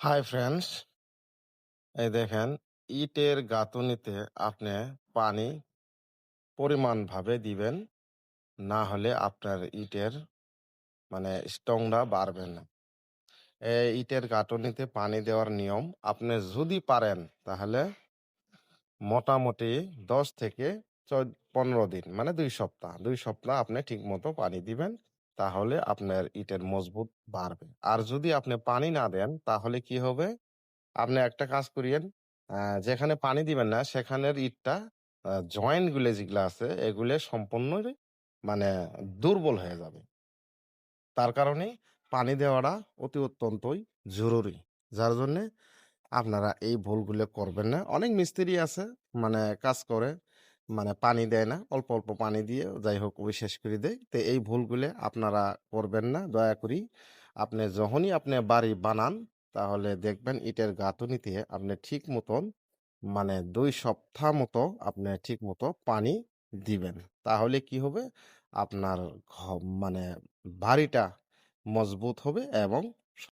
Hi friends এই দেখেন, ইটের গাঁথুনিতে আপনি পানি পরিমাণভাবে দিবেন, না হলে আপনার ইটের মানে স্ট্রংটা বাড়বে না। এই ইটের গাঁথুনিতে পানি দেওয়ার নিয়ম, আপনি যদি পারেন তাহলে মোটামুটি দশ থেকে পনেরো দিন মানে দুই সপ্তাহ দুই সপ্তাহ আপনি ঠিক মতো পানি দিবেন। তাহলে আপনার ইটের মজবুত বাড়বে। আর যদি আপনি পানি না দেন, তাহলে কি হবে? আপনি একটা কাজ করিয়েন যেখানে পানি দিবেন না, সেখানের ইটটা জয়েন্টগুলো যেগুলো আছে, এগুলো সম্পূর্ণ মানে দুর্বল হয়ে যাবে। তার কারণে পানি দেওয়াটা অতি অত্যন্তই জরুরি। যার জন্যে আপনারা এই ভুলগুলো করবেন না। অনেক মিস্ত্রি আছে মানে কাজ করে মানে পানি দেয় না, অল্প অল্প পানি দিয়ে যাই হোক ওই শেষ করে দেয়। তো এই ভুলগুলো আপনারা করবেন না। দয়া করি আপনি যখনই আপনি বাড়ি বানান, তাহলে দেখবেন ইটের গাঁথুনিতে আপনি ঠিক মতন মানে দুই সপ্তাহ মতো আপনি ঠিক মতো পানি দিবেন। তাহলে কি হবে? আপনার মানে বাড়িটা মজবুত হবে এবং